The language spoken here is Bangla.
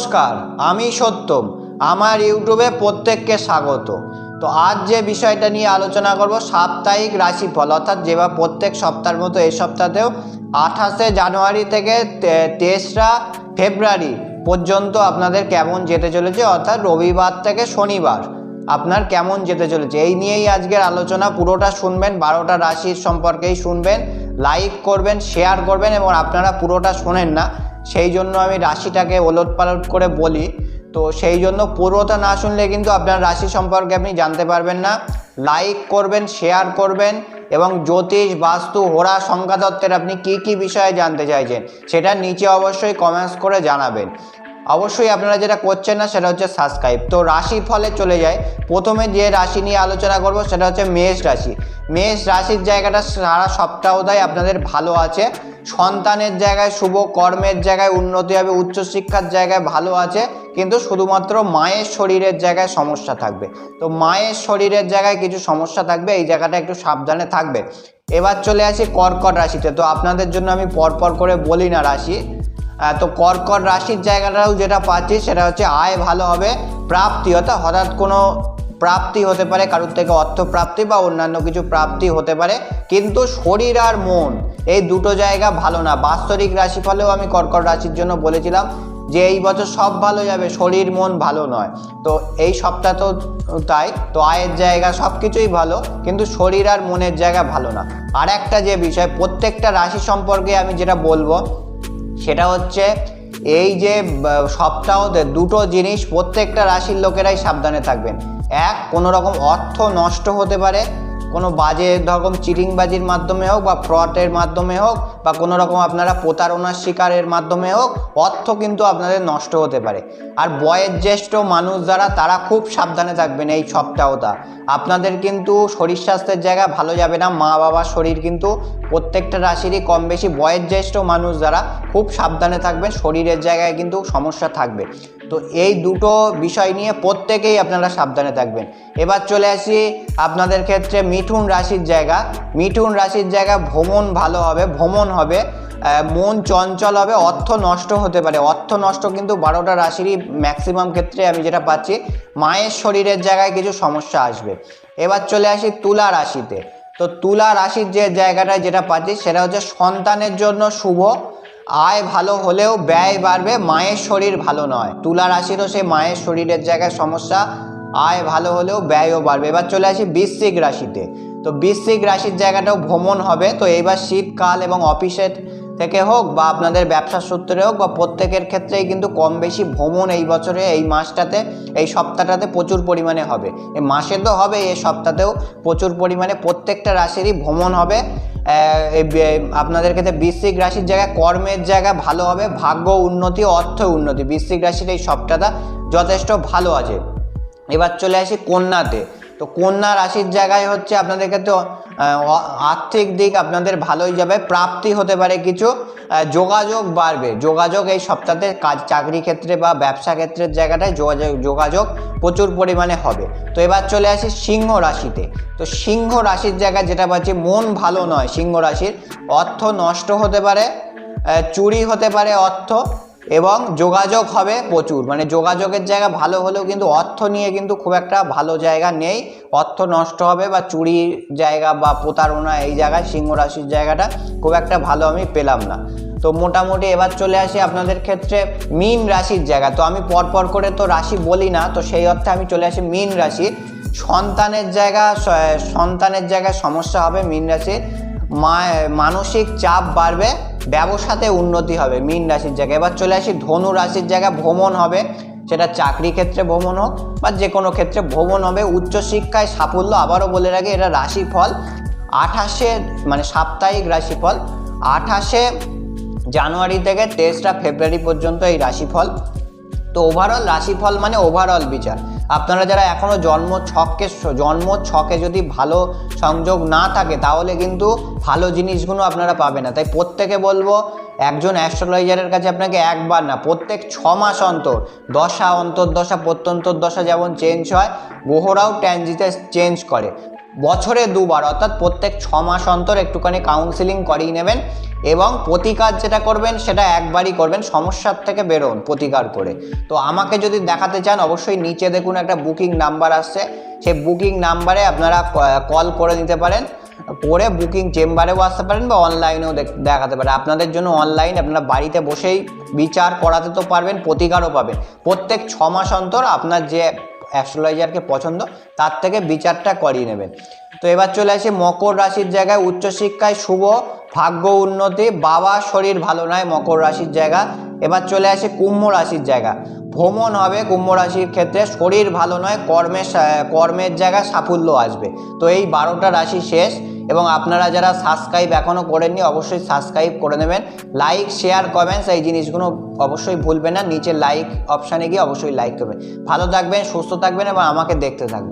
নমস্কার, আমি সত্যম। আমার ইউটিউবে প্রত্যেককে স্বাগত। তো আজ যে বিষয়টা নিয়ে আলোচনা করব, সাপ্তাহিক রাশিফল, অর্থাৎ যেভাবে প্রত্যেক সপ্তাহের মতো এই সপ্তাহতেও আঠাশে জানুয়ারি থেকে তেসরা ফেব্রুয়ারি পর্যন্ত আপনাদের কেমন যেতে চলেছে, অর্থাৎ রবিবার থেকে শনিবার আপনার কেমন যেতে চলেছে, এই নিয়েই আজকের আলোচনা। পুরোটা শুনবেন, বারোটা রাশির সম্পর্কেই শুনবেন, লাইক করবেন, শেয়ার করবেন, এবং আপনারা পুরোটা শোনেন না। সেই জন্য আমি রাশিটাকে ওলট পালট করে বলি। তো সেই জন্য পুরোটা না শুনলে কিন্তু আপনার রাশি সম্পর্কে আপনি জানতে পারবেন না। লাইক করবেন শেয়ার করবেন এবং জ্যোতিষ, বাস্তু, হোরা, সংখ্যাতত্ত্বের আপনি কি কি বিষয়ে জানতে চাইছেন সেটা নিচে অবশ্যই কমেন্টস করে জানাবেন। অবশ্যই আপনারা যেটা করছেন না সেটা হচ্ছে সাবস্ক্রাইব তো রাশি ফলে চলে যায়। প্রথমে যে রাশি নিয়ে আলোচনা করব সেটা হচ্ছে মেষ রাশি। মেষ রাশির জায়গাটা সারা সপ্তাহটাই আপনাদের ভালো আছে। সন্তানের জায়গায় শুভ কর্মের জায়গায় উন্নতি হবে, উচ্চশিক্ষার জায়গায় ভালো আছে, কিন্তু শুধুমাত্র মায়ের শরীরের জায়গায় সমস্যা থাকবে। তো মায়ের শরীরের জায়গায় কিছু সমস্যা থাকবে, এই জায়গাটা একটু সাবধানে থাকবে। এবার চলে আসি কর্কট রাশিতে, তো আপনাদের জন্য আমি পরপর করে বলি না রাশি। তো কর্কট রাশির জায়গাটাও যেটা পাচ্ছি, সেটা হচ্ছে আয় ভালো হবে, প্রাপ্তি, অর্থাৎ হঠাৎ কোনো প্রাপ্তি হতে পারে, কারোর থেকে অর্থ প্রাপ্তি বা অন্যান্য কিছু প্রাপ্তি হতে পারে, কিন্তু শরীর আর মন এই দুটো জায়গা ভালো না। বাস্তরিক রাশিফলেও আমি কর্কট রাশির জন্য বলেছিলাম যে এই বছর সব ভালো যাবে, শরীর মন ভালো নয়। তো এই সপ্তাহ তো তাই, তো আয়ের জায়গা সব কিছুই ভালো, কিন্তু শরীর আর মনের জায়গা ভালো না। আর একটা যে বিষয়, প্রত্যেকটা রাশি সম্পর্কে আমি যেটা বলব, সেটা হচ্ছে এই যে সপ্তাহতে দুটো জিনিস প্রত্যেকটা রাশির লোকেরাই সাবধানে থাকবেন। এক, কোনো রকম অর্থ নষ্ট হতে পারে, কোনো বাজে রকম চিটিংবাজির মাধ্যমে হোক বা ফ্রডের মাধ্যমে হোক বা কোনো রকম আপনারা প্রতারণার শিকারের মাধ্যমে হোক, অর্থ কিন্তু আপনাদের নষ্ট হতে পারে। আর বয়োজ্যেষ্ঠ মানুষ যারা, তারা খুব সাবধানে থাকবেন এই সপ্তাহটা। আপনাদের কিন্তু শরীর স্বাস্থ্যের জায়গা ভালো যাবে না। মা বাবার শরীর কিন্তু প্রত্যেকটা রাশিরই কম বেশি। বয়োজ্যেষ্ঠ মানুষ যারা, খুব সাবধানে থাকবেন। শরীরের জায়গায় কিন্তু সমস্যা থাকবে। তো এই দুটো বিষয় নিয়ে প্রত্যেকেই আপনারা সাবধানে থাকবেন। এবার চলে আসি আপনাদের ক্ষেত্রে মিঠুন রাশির জায়গা। মিঠুন রাশির জায়গা ভ্রমণ ভালো হবে। ভ্রমণ হবে মন চঞ্চল হবে, অর্থ নষ্ট হতে পারে। অর্থ নষ্ট কিন্তু বারোটা রাশিরই ম্যাক্সিমাম ক্ষেত্রে আমি যেটা পাচ্ছি, মায়ের শরীরের জায়গায় কিছু সমস্যা আসবে। এবার চলে আসি তুলা রাশিতে। তো তুলা রাশির যে জায়গাটা যেটা পাচ্ছি, সেটা হচ্ছে সন্তানের জন্য শুভ। আয় ভালো হলেও ব্যয় বাড়বে, মায়ের শরীর ভালো নয়। তুলা রাশিরও সে মায়ের শরীরের জায়গায় সমস্যা, আয় ভালো হলেও ব্যয়ও বাড়বে। এবার চলে আসি বৃশ্চিক রাশিতে। তো বৃশ্চিক রাশির জায়গাটাও ভ্রমণ হবে। তো এইবার শীতকাল এবং অফিসের থেকে হোক বা আপনাদের ব্যবসার সূত্রে হোক বা প্রত্যেকের ক্ষেত্রেই কিন্তু কম বেশি ভ্রমণ এই বছরে, এই মাসটাতে, এই সপ্তাহটাতে প্রচুর পরিমাণে হবে। এই মাসে তো হবে, এই সপ্তাহতেও প্রচুর পরিমাণে প্রত্যেকটা রাশিরই ভ্রমণ হবে। আপনাদের ক্ষেত্রে বৃশ্চিক রাশির জায়গায় কর্মের জায়গা ভালো হবে, ভাগ্য উন্নতি, অর্থ উন্নতি। বৃশ্চিক রাশির এই সপ্তাহটা যথেষ্ট ভালো আছে। এবার চলে আসি কন্যাতে। তো কন্যা রাশির জায়গায় হচ্ছে আপনাদের ক্ষেত্রে আর্থিক দিক আপনাদের ভালোই যাবে, প্রাপ্তি হতে পারে কিছু যোগাযোগ বাড়বে। যোগাযোগ এই সপ্তাহে কাজ, চাকরি ক্ষেত্রে বা ব্যবসা ক্ষেত্রের জায়গাটায় যোগাযোগ যোগাযোগ প্রচুর পরিমাণে হবে। তো এবার চলে আসি সিংহ রাশিতে। তো সিংহ রাশির জায়গায় যেটা পাচ্ছি, মন ভালো নয় সিংহ রাশির। অর্থ নষ্ট হতে পারে চুরি হতে পারে অর্থ এবং যোগাযোগ হবে প্রচুর। মানে যোগাযোগের জায়গা ভালো হলেও কিন্তু অর্থ নিয়ে কিন্তু খুব একটা ভালো জায়গা নেই। অর্থ নষ্ট হবে বা চুরির জায়গা বা প্রতারণা এই জায়গায়, সিংহ রাশির জায়গাটা খুব একটা ভালো আমি পেলাম না। তো মোটামুটি এবার চলে আসি আপনাদের ক্ষেত্রে মিন রাশির জায়গা। তো আমি পরপর করে তো রাশি বলি না, তো সেই অর্থে আমি চলে আসি মিন রাশি। সন্তানের জায়গা সন্তানের জায়গায় সমস্যা হবে মিন রাশির। মানসিক চাপ বাড়বে ব্যবসাতে উন্নতি হবে, মীন রাশির জায়গায়। এবার চলে আসি, ধনু রাশির জায়গায় ভ্রমণ হবে। সেটা চাকরি ক্ষেত্রে ভ্রমণ হোক বা যে কোনো ক্ষেত্রে ভ্রমণ হবে। উচ্চশিক্ষায় সাফল্য আবারও বলে রাখি, এটা রাশিফল। আঠাশে মানে সাপ্তাহিক রাশিফল। আঠাশে জানুয়ারি থেকে তেসরা ফেব্রুয়ারি পর্যন্ত এই রাশিফল। তো ওভারঅল রাশিফল মানে ওভারঅল বিচার। আপনারা যারা এখনও জন্ম ছককে জন্ম ছকে যদি ভালো সংযোগ না থাকে, তাহলে কিন্তু ভালো জিনিসগুলো আপনারা পাবে না। তাই প্রত্যেকে বলব, একজন অ্যাস্ট্রোলজারের কাছে আপনাকে একবার না, প্রত্যেক ছ মাস অন্তর, দশা অন্তর্দশা প্রত্যন্তর দশা যেমন চেঞ্জ হয় গ্রহরাও ট্যানজিতে চেঞ্জ করে। বছরে দুবার, অর্থাৎ প্রত্যেক ছ মাস অন্তর একটুখানি কাউন্সিলিং করিয়ে নেবেন এবং প্রতিকার যেটা করবেন সেটা একবারই করবেন, সমস্যার থেকে বেরোন প্রতিকার করে। তো আমাকে যদি দেখাতে চান, অবশ্যই নিচে দেখুন একটা বুকিং নাম্বার আসছে। সেই বুকিং নাম্বারে আপনারা কল করে নিতে পারেন, করে বুকিং চেম্বারেও আসতে পারেন বা অনলাইনেও দেখাতে পারেন। আপনাদের জন্য অনলাইন আপনারা বাড়িতে বসেই বিচার করাতে তো পারবেন, প্রতিকারও পাবেন। প্রত্যেক ছ মাস অন্তর আপনার যে অ্যাস্ট্রোলজারকে পছন্দ, তার থেকে বিচারটা করিয়ে নেবেন। তো এবার চলে আসি মকর রাশির জায়গায়। উচ্চশিক্ষায় শুভ, ভাগ্য উন্নতি, বাবা শরীর ভালো নয় মকর রাশির জায়গা। এবার চলে আসে কুম্ভ রাশির জায়গা। ভ্রমণ হবে কুম্ভ রাশির ক্ষেত্রে। শরীর ভালো নয়, কর্মের কর্মের জায়গায় সাফল্য আসবে। তো এই বারোটা রাশি শেষ। এবং আপনারা যারা সাবস্ক্রাইব এখনও করেননি, অবশ্যই সাবস্ক্রাইব করে নেবেন। লাইক শেয়ার কমেন্টস এই জিনিসগুলো অবশ্যই ভুলবেন না। নিচে লাইক অপশানে গিয়ে অবশ্যই লাইক করবেন। ভালো থাকবেন, সুস্থ থাকবেন এবং আমাকে দেখতে থাকবেন।